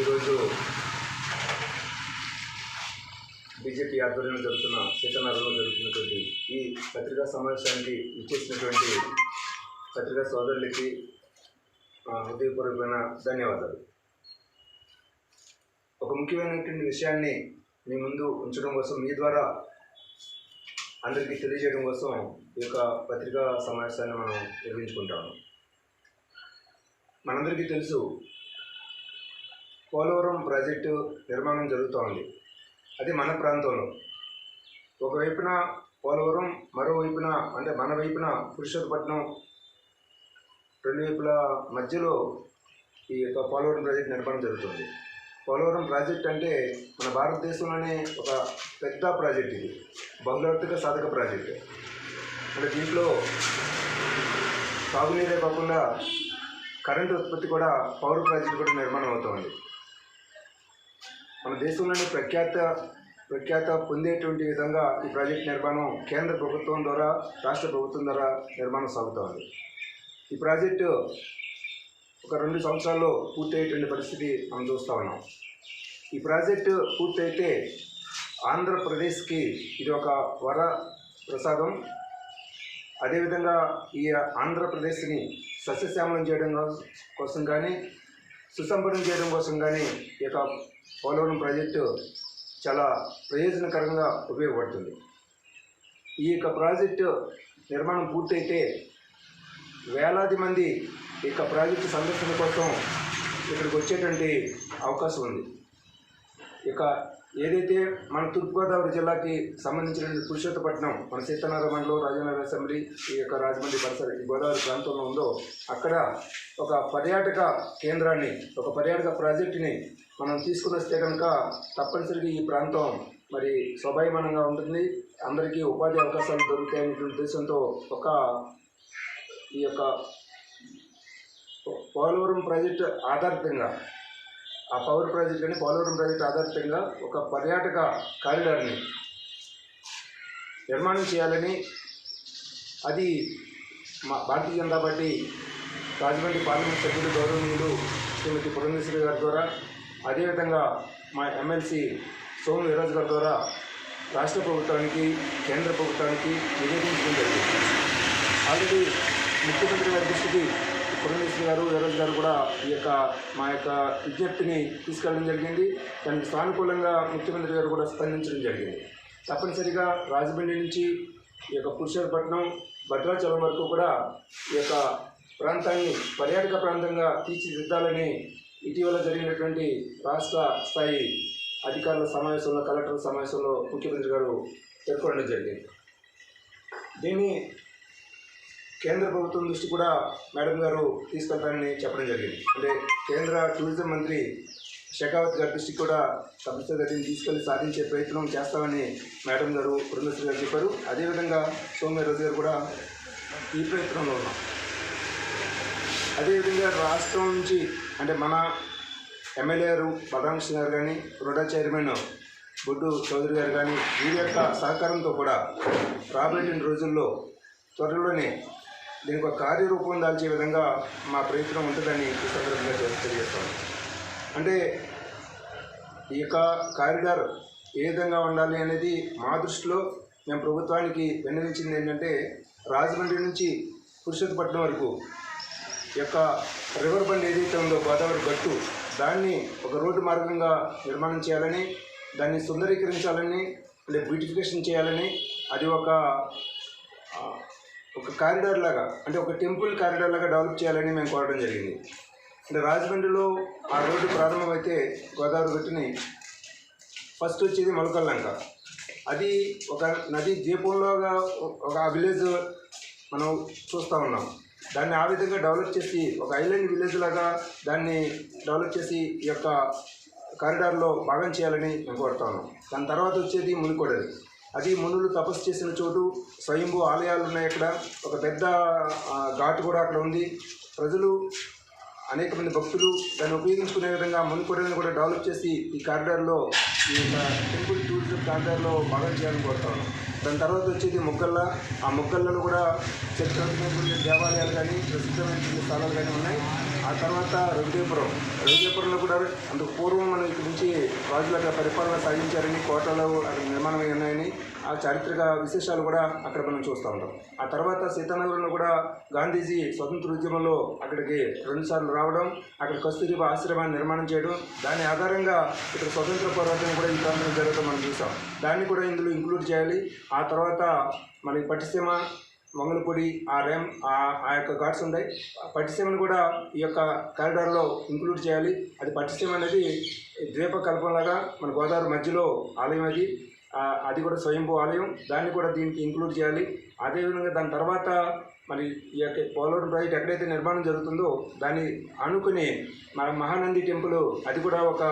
ఈరోజు బీజేపీ ఆధ్వర్యంలో జరుగుతున్న సీతానగరంలో జరుగుతున్నటువంటి ఈ పత్రికా సమావేశానికి ఇచ్చేసినటువంటి పత్రికా సోదరులకి హృదయపూర్వకమైన ధన్యవాదాలు. ఒక ముఖ్యమైనటువంటి విషయాన్ని మీ ముందు ఉంచడం కోసం మీ ద్వారా అందరికీ తెలియజేయడం కోసం ఈ యొక్క పత్రికా సమావేశాన్ని మనం నిర్వహించుకుంటాము. మనందరికీ తెలుసు పోలవరం ప్రాజెక్టు నిర్మాణం జరుగుతోంది. అది మన ప్రాంతంలో. ఒకవైపున పోలవరం మరోవైపున అంటే మన వైపున పురుషోత్పట్నం రెండు వైపుల మధ్యలో ఈ యొక్క పోలవరం ప్రాజెక్ట్ నిర్మాణం జరుగుతుంది. పోలవరం ప్రాజెక్ట్ అంటే మన భారతదేశంలోనే ఒక పెద్ద ప్రాజెక్ట్ ఇది. బహుళార్థిక సాధక ప్రాజెక్ట్. అంటే దీంట్లో తాగునీరే కాకుండా కరెంటు ఉత్పత్తి కూడా పవర్ ప్రాజెక్ట్ కూడా నిర్మాణం అవుతుంది. మన దేశంలోని ప్రఖ్యాత ప్రఖ్యాత పొందేటువంటి విధంగా ఈ ప్రాజెక్ట్ నిర్మాణం కేంద్ర ప్రభుత్వం ద్వారా రాష్ట్ర ప్రభుత్వం ద్వారా నిర్మాణం సాగుతోంది. ఈ ప్రాజెక్టు ఒక రెండు సంవత్సరాల్లో పూర్తయ్యేటువంటి పరిస్థితి మనం చూస్తూ ఉన్నాం. ఈ ప్రాజెక్టు పూర్తయితే ఆంధ్రప్రదేశ్కి ఇది ఒక వర ప్రసాదం. అదేవిధంగా ఈ ఆంధ్రప్రదేశ్ని సస్యశ్యామలం చేయడం కోసం కానీ సుసంపన్నం చేయడం కోసం కానీ ఈ యొక్క పోలవరం ప్రాజెక్టు చాలా ప్రయోజనకరంగా ఉపయోగపడుతుంది. ఈ యొక్క ప్రాజెక్టు నిర్మాణం పూర్తయితే వేలాది మంది ఈ యొక్క ప్రాజెక్టు సందర్శన కోసం ఇక్కడికి వచ్చేటువంటి అవకాశం ఉంది. ఇక ఏదైతే మన తూర్పుగోదావరి జిల్లాకి సంబంధించిన పురుషోత్తపట్నం మన సీతానగర మండలం రాజనగర్ అసెంబ్లీ ఈ యొక్క రాజమండ్రి పరిసర ఈ గోదావరి ప్రాంతంలో ఉందో అక్కడ ఒక పర్యాటక కేంద్రాన్ని ఒక పర్యాటక ప్రాజెక్టుని మనం తీసుకుని వస్తే కనుక తప్పనిసరిగా ఈ ప్రాంతం మరి స్వభాయమానంగా ఉంటుంది. అందరికీ ఉపాధి అవకాశాలు దొరుకుతాయనే ఉద్దేశంతో ఒక ఈ యొక్క పోలవరం ప్రాజెక్టు ఆధారితంగా ఆ పవర్ ప్రాజెక్ట్ కానీ పోలవరం ప్రాజెక్ట్ ఆధారితంగా ఒక పర్యాటక కారిడార్ని నిర్మాణం చేయాలని అది మా భారతీయ జనతా పార్టీ రాజమండ్రి పార్లమెంట్ సభ్యులు గౌరవనీయులు శ్రీమతి పురంధేశ్వరి గారి ద్వారా అదేవిధంగా మా ఎమ్మెల్సీ సోము వీరాజు గారి ద్వారా రాష్ట్ర ప్రభుత్వానికి కేంద్ర ప్రభుత్వానికి నివేదించడం జరిగింది. ఆల్రెడీ ముఖ్యమంత్రి గారి దృష్టికి పురంధేశ్వరి గారు వీరాజు గారు కూడా ఈ యొక్క మా యొక్క విజ్ఞప్తిని తీసుకెళ్ళడం జరిగింది. దానికి సానుకూలంగా ముఖ్యమంత్రి గారు కూడా స్పందించడం జరిగింది. తప్పనిసరిగా రాజమండ్రి నుంచి ఈ యొక్క పురుషపట్నం భద్రాచలం వరకు కూడా ఈ యొక్క ప్రాంతాన్ని పర్యాటక ప్రాంతంగా తీర్చిదిద్దాలని ఇటీవల జరిగినటువంటి రాష్ట్ర స్థాయి అధికారుల సమావేశంలో కలెక్టర్ సమావేశంలో ముఖ్యమంత్రి గారు పేర్కొనడం జరిగింది. దీన్ని కేంద్ర ప్రభుత్వం దృష్టి కూడా మేడం గారు తీసుకెళ్తారని చెప్పడం జరిగింది. అంటే కేంద్ర టూరిజం మంత్రి షెకావత్ గారి దృష్టికి కూడా సభ్యత గతిని తీసుకెళ్ళి సాధించే ప్రయత్నం చేస్తామని మేడం గారు బృందశ్రీ గారు చెప్పారు. అదేవిధంగా సోమ్యరాజు గారు కూడా ఈ ప్రయత్నంలో ఉన్నాం అదేవిధంగా రాష్ట్రం నుంచి అంటే మన ఎమ్మెల్యే గారు బలరామకృష్ణ గారు కానీ రుడా చైర్మన్ బొడ్డు చౌదరి గారు కానీ వీరి యొక్క సహకారంతో కూడా రాబోయే రోజుల్లో త్వరలోనే దీనికి ఒక కార్యరూపం దాల్చే విధంగా మా ప్రయత్నం ఉంటుందని ఈ సందర్భంగా తెలియజేస్తాను. అంటే ఈ యొక్క కారిడార్ ఏ విధంగా ఉండాలి అనేది మా దృష్టిలో మేము ప్రభుత్వానికి విన్నవించింది ఏంటంటే రాజమండ్రి నుంచి పురుషోత్తపట్నం వరకు ఈ యొక్క రివర్ బండ్ ఏదైతే ఉందో గోదావరి గట్టు దాన్ని ఒక రోడ్డు మార్గంగా నిర్మాణం చేయాలని దాన్ని సుందరీకరించాలని లేదా బ్యూటిఫికేషన్ చేయాలని అది ఒక ఒక కారిడార్ లాగా అంటే ఒక టెంపుల్ కారిడార్ లాగా డెవలప్ చేయాలని మేము కోరడం జరిగింది. అంటే రాజమండ్రిలో ఆ రోడ్డు ప్రారంభమైతే గోదావరి గట్టుని ఫస్ట్ వచ్చేది మొలకల్లంక. అది ఒక నది ద్వీపంలోగా ఒక విలేజ్ మనం చూస్తూ ఉన్నాం. దాన్ని ఆ విధంగా డెవలప్ చేసి ఒక ఐలాండ్ విలేజ్ లాగా దాన్ని డెవలప్ చేసి ఈ యొక్క కారిడార్లో భాగం చేయాలని మేము కోరుతా ఉన్నాం. దాని తర్వాత వచ్చేది మునికొడలి అది మునులు తపస్సు చేసిన చోటు స్వయంభూ ఆలయాలు ఉన్నాయి అక్కడ. ఒక పెద్ద ఘాట్ ఘాటు కూడా అక్కడ ఉంది. ప్రజలు అనేక మంది భక్తులు దాన్ని ఉపయోగించుకునే విధంగా మునికొడలను కూడా డెవలప్ చేసి ఈ కారిడార్లో ఈ యొక్క టెంపుల్ టూరిజం కారిడార్లో భాగం చేయాలని కోరుతాను దాని తర్వాత వచ్చేది మొగ్గల్ల ఆ మొగ్గల్లలో కూడా చరిత్రాత్మకమైన దేవాలయాలు కానీ ప్రసిద్ధమైనటువంటి స్థలాలు కానీ ఉన్నాయి. ఆ తర్వాత రవిదేపురం రవిదేపురంలో కూడా అందుకు పూర్వం మనం ఇక్కడి నుంచి రాజులుగా పరిపాలన సాగించారని కోటలు అక్కడ నిర్మాణం ఉన్నాయని ఆ చారిత్రక విశేషాలు కూడా అక్కడ మనం చూస్తూ ఉంటాం. ఆ తర్వాత సీతానగరంలో కూడా గాంధీజీ స్వతంత్ర ఉద్యమంలో అక్కడికి రెండుసార్లు రావడం అక్కడ కస్తూరిబా ఆశ్రమాన్ని నిర్మాణం చేయడం దాని ఆధారంగా ఇక్కడ స్వతంత్ర పోరాటం కూడా ఈ ప్రాంతంలో జరగడం మనం చూసాం దాన్ని కూడా ఇందులో ఇంక్లూడ్ చేయాలి. ఆ తర్వాత మనకి పట్టిసీమ మంగళపొడి ఆ రేమ్ ఆ ఆ యొక్క ఘాట్స్ ఉన్నాయి పట్టిసీమను కూడా ఈ యొక్క కారిడార్లో ఇంక్లూడ్ చేయాలి. అది పట్టిసీమ అనేది ద్వీప కల్పనలాగా మన గోదావరి మధ్యలో ఆలయం అది. అది కూడా స్వయంభూ ఆలయం. దాన్ని కూడా దీనికి ఇంక్లూడ్ చేయాలి. అదేవిధంగా దాని తర్వాత మరి ఈ యొక్క పోలవరం ప్రాజెక్ట్ ఎక్కడైతే నిర్మాణం జరుగుతుందో దాన్ని అనుకుని మన మహానంది టెంపుల్ అది కూడా ఒక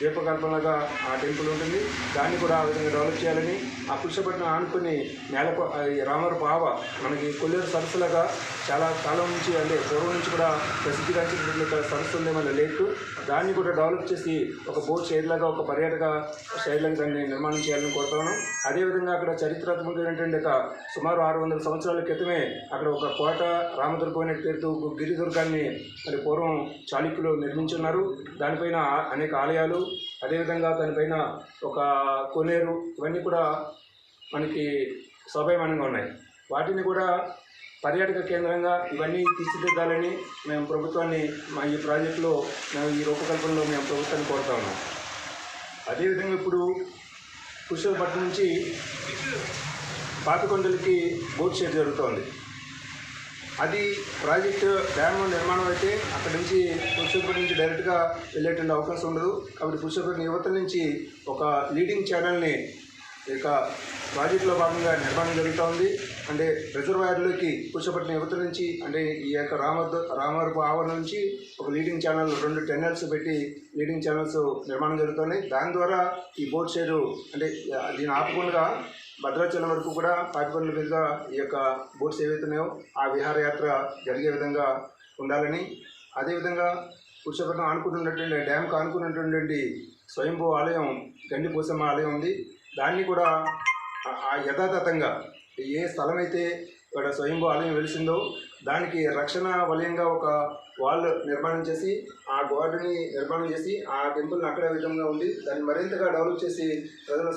దీపకల్పనగా ఆ టెంపుల్ ఉంటుంది. దాన్ని కూడా ఆ విధంగా డెవలప్ చేయాలని ఆ పురుషపట్నం ఆనుకుని నేలకు రామవరపు పావ మనకి కొల్లేరు సరస్సులాగా చాలా కాలం నుంచి అంటే పూర్వం నుంచి కూడా ప్రసిద్ధిగాంచినటువంటి సరస్సు ఉంది మన లేక్. దాన్ని కూడా డెవలప్ చేసి ఒక బోట్ షైర్లాగా ఒక పర్యాటక షైడ్ దాన్ని నిర్మాణం చేయాలని కోరుతాను అదేవిధంగా అక్కడ చరిత్రాత్మకమైనటువంటి సుమారు ఆరు వందల సంవత్సరాల క్రితమే అక్కడ ఒక ఒక కోట రామదుర్గం అనే పేరుతో ఒక గిరిదుర్గాన్ని మరి పూర్వం చాళుక్యులు నిర్మించున్నారు. దానిపైన అనేక ఆలయాలు అదేవిధంగా దానిపైన ఒక కొనేరు ఇవన్నీ కూడా మనకి శోభాయమానంగా ఉన్నాయి. వాటిని కూడా పర్యాటక కేంద్రంగా ఇవన్నీ తీర్చిదిద్దాలని మేము ప్రభుత్వాన్ని మా ఈ ప్రాజెక్టులో మేము ఈ రూపకల్పనలో మేము ప్రభుత్వాన్ని కోరుతా ఉన్నాం. అదేవిధంగా ఇప్పుడు కుషలపట్నం నుంచి పాతకొండలకి బోట్ షేర్ జరుగుతోంది. అది ప్రాజెక్టు డ్యామ్ నిర్మాణం అయితే అక్కడి నుంచి పురుషోత్పతి నుంచి డైరెక్ట్గా వెళ్ళేటువంటి అవకాశం ఉండదు. కాబట్టి పురుషోత్పతి యువత నుంచి ఒక లీడింగ్ ఛానల్ని ఇక ప్రాజెక్టులో భాగంగా నిర్మాణం జరుగుతూ ఉంది. అంటే రిజర్వాయర్లోకి పురుషోత్పట్నం యువత నుంచి అంటే ఈ యొక్క రామద్ద రామవరపు ఆవరణ నుంచి ఒక లీడింగ్ ఛానల్ రెండు టెన్నెల్స్ పెట్టి లీడింగ్ ఛానల్స్ నిర్మాణం జరుగుతున్నాయి దాని ద్వారా ఈ బోట్ షేరు అంటే దీన్ని ఆపకుండా భద్రాచలం వరకు కూడా పాపికొండల మీద ఈ యొక్క బోట్స్ ఏవైతున్నాయో ఆ విహారయాత్ర జరిగే విధంగా ఉండాలని అదేవిధంగా పురుషపట్నం ఆనుకున్నటువంటి డ్యామ్కి ఆనుకున్నటువంటి స్వయంభూ ఆలయం గండి ఆలయం ఉంది. దాన్ని కూడా ఆ- యథాతథంగా ఏ స్థలం అయితే ఇక్కడ స్వయంభూ ఆలయం వెలిసిందో దానికి రక్షణ వలయంగా ఒక వాల్ నిర్మాణం చేసి ఆ గోడని నిర్మాణం చేసి ఆ టెంపుల్ని అక్కడే విధంగా ఉండి దాన్ని మరింతగా డెవలప్ చేసి ప్రజల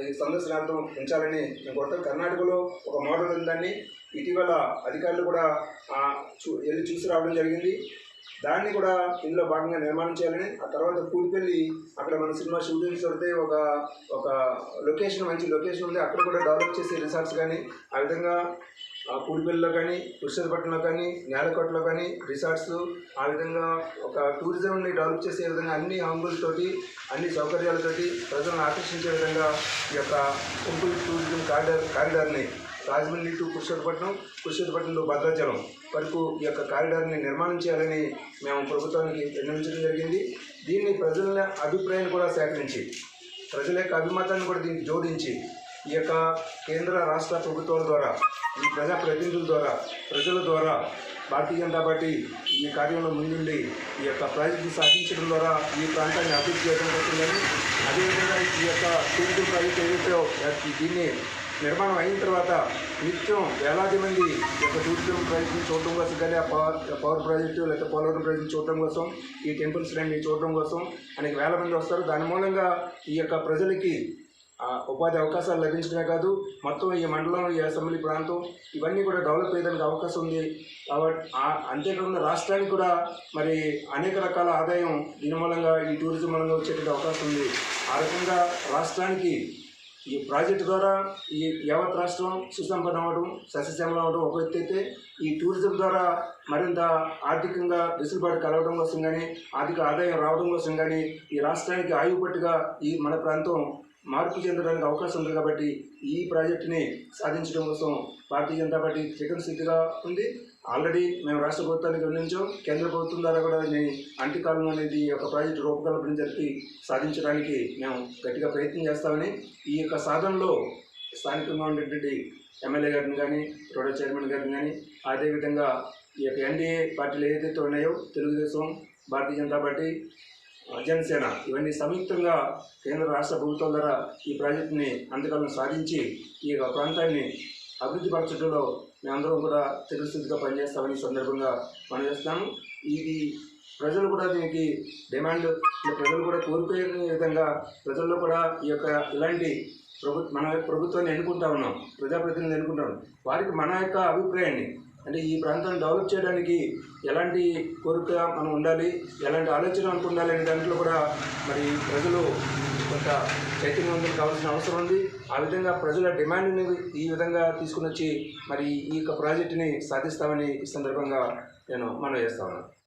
ఈ సందర్శనార్థం ఉంచాలని నేను కోరుతాను. కర్ణాటకలో ఒక మోడల్ ఉందని ఇటీవల అధికారులు కూడా ఆ, చూ వెళ్ళి చూసి రావడం జరిగింది. దాన్ని కూడా ఇందులో భాగంగా నిర్మాణం చేయాలని ఆ తర్వాత కూడిపల్లి అక్కడ మన సినిమా షూటింగ్స్ పెడితే ఒక ఒక లొకేషన్ మంచి లొకేషన్ ఉంది. అక్కడ కూడా డెవలప్ చేసే రిసార్ట్స్ కానీ ఆ విధంగా కూడిపల్లిలో కానీ పురుషపట్నంలో కానీ నేలకోటలో కానీ రిసార్ట్స్ ఆ విధంగా ఒక టూరిజంని డెవలప్ చేసే విధంగా అన్ని హంగులతోటి అన్ని సౌకర్యాలతోటి ప్రజలను ఆకర్షించే విధంగా ఈ యొక్క టెంపుల్ టూరిజం కారిడార్ కారిడార్ని రాజమండ్రి టు పురుషోత్తపట్నం పురుషోత్తపట్నం టు భద్రాచలం వరకు ఈ యొక్క కారిడార్ని నిర్మాణం చేయాలని మేము ప్రభుత్వానికి విన్నవించడం జరిగింది. దీన్ని ప్రజల అభిప్రాయాన్ని కూడా సేకరించి ప్రజల యొక్క అభిమతాన్ని కూడా దీనికి జోడించి ఈ యొక్క కేంద్ర రాష్ట్ర ప్రభుత్వాల ద్వారా ఈ ప్రజా ప్రతినిధుల ద్వారా ప్రజల ద్వారా భారతీయ జనతా పార్టీ ఈ కార్యంలో ముందుండి ఈ యొక్క ప్రాజెక్టు సాధించడం ద్వారా ఈ ప్రాంతాన్ని అభివృద్ధి చేయడం జరుగుతుందని అదేవిధంగా ఈ యొక్క టూరిజం ప్రాజెక్టు ఏదైతే దీన్ని నిర్మాణం అయిన తర్వాత నిత్యం వేలాది మంది ఈ యొక్క టూరిజం ప్రాజెక్టుని చూడటం కోసం కానీ ఆ పవర్ పవర్ ప్రాజెక్టు లేకపోతే పోలవరం ప్రాజెక్టు చూడటం కోసం ఈ టెంపుల్స్ అన్ని చూడటం కోసం అనేక వేల మంది వస్తారు. దాని మూలంగా ఈ యొక్క ప్రజలకి ఉపాధి అవకాశాలు లభించడమే కాదు మొత్తం ఈ మండలం ఈ అసెంబ్లీ ప్రాంతం ఇవన్నీ కూడా డెవలప్ అయ్యేదానికి అవకాశం ఉంది. కాబట్టి అంతేకాకుండా రాష్ట్రానికి కూడా మరి అనేక రకాల ఆదాయం దీని మూలంగా ఈ టూరిజం మూలంగా వచ్చేటువంటి అవకాశం ఉంది. ఆ రకంగా రాష్ట్రానికి ఈ ప్రాజెక్టు ద్వారా ఈ యావత్ రాష్ట్రం సుసంపన్నం అవ్వడం సస్యశ్యామలం అవ్వడం ఒక ఎత్తు అయితే ఈ టూరిజం ద్వారా మరింత ఆర్థికంగా వెసులుబాటు కలవడం కోసం కానీ ఆర్థిక ఆదాయం రావడం కోసం కానీ ఈ రాష్ట్రానికి ఆయుపట్టుగా ఈ మన ప్రాంతం మార్పు చెందడానికి అవకాశం ఉంది కాబట్టి ఈ ప్రాజెక్టుని సాధించడం కోసం భారతీయ జనతా పార్టీ చికెన్ సిద్ధిగా ఉంది. ఆల్రెడీ మేము రాష్ట్ర ప్రభుత్వానికి వివరించాం కేంద్ర ప్రభుత్వం ద్వారా కూడా నేను అంటికాలం అనేది ఒక ప్రాజెక్టు రూపకల్పన జరిపి సాధించడానికి మేము గట్టిగా ప్రయత్నం చేస్తామని ఈ యొక్క సాధనలో స్థానికంగా ఉండేటువంటి ఎమ్మెల్యే గారిని కానీ రోడ్డు చైర్మన్ గారిని కానీ అదేవిధంగా ఈ యొక్క ఎన్డీఏ పార్టీలు ఏదైతే ఉన్నాయో తెలుగుదేశం భారతీయ జనతా పార్టీ జనసేన ఇవన్నీ సంయుక్తంగా కేంద్ర రాష్ట్ర ప్రభుత్వం ద్వారా ఈ ప్రాజెక్టుని అంతకాలం సాధించి ఈ యొక్క ప్రాంతాన్ని అభివృద్ధి పరచడంలో మేమందరం కూడా చిరస్థితిగా పనిచేస్తామని సందర్భంగా మనం చేస్తాము ఇది ప్రజలు కూడా దీనికి డిమాండ్ ఈ ప్రజలు కూడా కోరుకునే విధంగా ప్రజల్లో కూడా ఈ యొక్క ఇలాంటి ప్రభు మన ప్రభుత్వాన్ని ఎన్నుకుంటా ఉన్నాం ప్రజాప్రతినిధులు ఎన్నుకుంటా ఉన్నాం. వారికి మన యొక్క అభిప్రాయాన్ని అంటే ఈ ప్రాంతాన్ని డెవలప్ చేయడానికి ఎలాంటి కోరిక మనం ఉండాలి ఎలాంటి ఆలోచన మనకు ఉండాలి అనే దాంట్లో కూడా మరి ప్రజలు కొంత చైతన్యవంతులు కావాల్సిన అవసరం ఉంది. ఆ విధంగా ప్రజల డిమాండ్ని ఈ విధంగా తీసుకుని వచ్చి మరి ఈ యొక్క ప్రాజెక్టుని సాధిస్తామని ఈ సందర్భంగా నేను మనం చేస్తా ఉన్నాను.